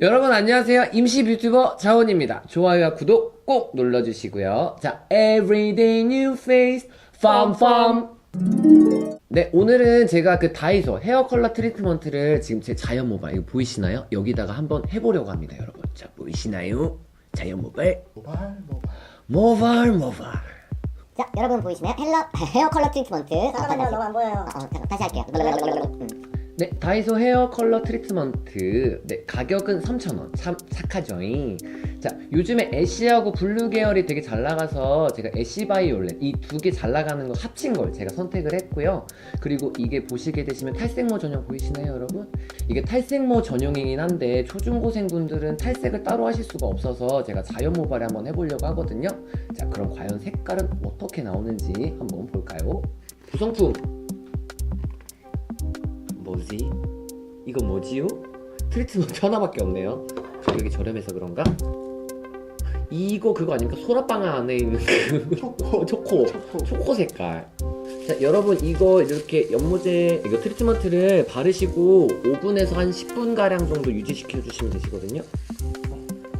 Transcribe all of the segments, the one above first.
여러분 안녕하세요. 임시 뷰튜버 자원입니다. 좋아요와 구독 꼭 눌러주시고요. 자, everyday new face, fun fun. 네, 오늘은 제가 그 다이소 헤어 컬러 트리트먼트를 지금 제 자연 모발 이거 보이시나요? 여기다가 한번 해보려고 합니다, 여러분. 자, 보이시나요? 자연 모발, 모발 모발 모발, 모발. 자, 여러분 보이시나요? 헬러, 헤어 컬러 트리트먼트. 잠깐만요 너무 안 보여요 어, 잠깐 다시 할게요. 음. 네, 다이소 헤어 컬러 트리트먼트. 네, 가격은 3,000원. 참 착하죠잉. 자, 요즘에 애쉬하고 블루 계열이 되게 잘 나가서 제가 애쉬 바이올렛 이 두 개 잘 나가는 거 합친 걸 제가 선택을 했고요. 그리고 이게 보시게 되시면 탈색모 전용 보이시나요, 여러분? 이게 탈색모 전용이긴 한데 초중고생분들은 탈색을 따로 하실 수가 없어서 제가 자연 모발에 한번 해보려고 하거든요. 자, 그럼 과연 색깔은 어떻게 나오는지 한번 볼까요? 구성품 뭐지? 이거 뭐지요? 트리트먼트 하나밖에 없네요. 가격이 저렴해서 그런가? 이거 그거 아닙니까? 소라빵 안에 있는 그 초코 초코 초코. 초코 색깔. 자 여러분 이거 이렇게 연모제 이거 트리트먼트를 바르시고 5분에서 한 10분 가량 정도 유지시켜 주시면 되시거든요.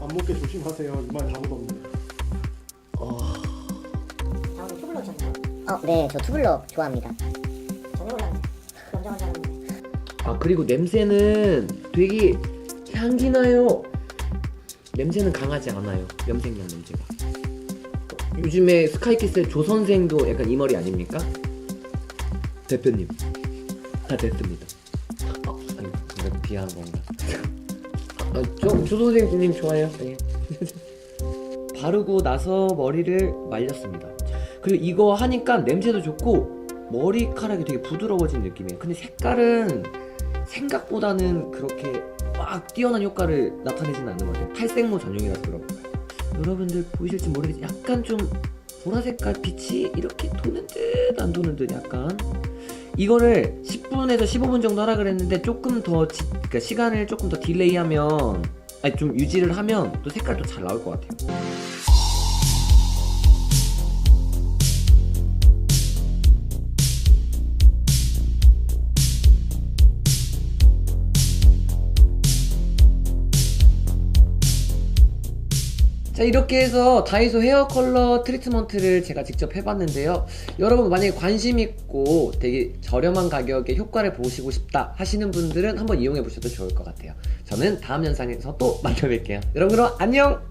안 먹게 조심하세요 이말 다 묻었는데 어, 자원이 투블로 쳤나요? 어, 네, 저 투블럭 좋아합니다. 전혀보다 염정을 잘하는데 아 그리고 냄새는 되게 향기 나요. 냄새는 강하지 않아요. 염색약 냄새가. 요즘에 스카이키스의 조 선생도 약간 이 머리 아닙니까? 대표님 다 됐습니다. 어, 아니 이거 비하한 건가? 아, 조, 조 선생님 좋아요. 네. 바르고 나서 머리를 말렸습니다. 그리고 이거 하니까 냄새도 좋고 머리카락이 되게 부드러워진 느낌이에요. 근데 색깔은 생각보다는 그렇게 막 뛰어난 효과를 나타내지는 않는 것 같아요. 탈색모 전용이라서 그런 거예요. 여러분들 보이실지 모르겠지만 약간 좀 보라색깔 빛이 이렇게 도는 듯 안 도는 듯 약간 이거를 10분에서 15분 정도 하라 그랬는데 조금 더 지- 그러니까 시간을 조금 더 딜레이하면 아니 좀 유지를 하면 또 색깔도 잘 나올 것 같아요. 자 이렇게 해서 다이소 헤어 컬러 트리트먼트를 제가 직접 해봤는데요. 여러분 만약에 관심 있고 되게 저렴한 가격에 효과를 보시고 싶다 하시는 분들은 한번 이용해 보셔도 좋을 것 같아요. 저는 다음 영상에서 또 만나 뵐게요. 여러분 그럼 안녕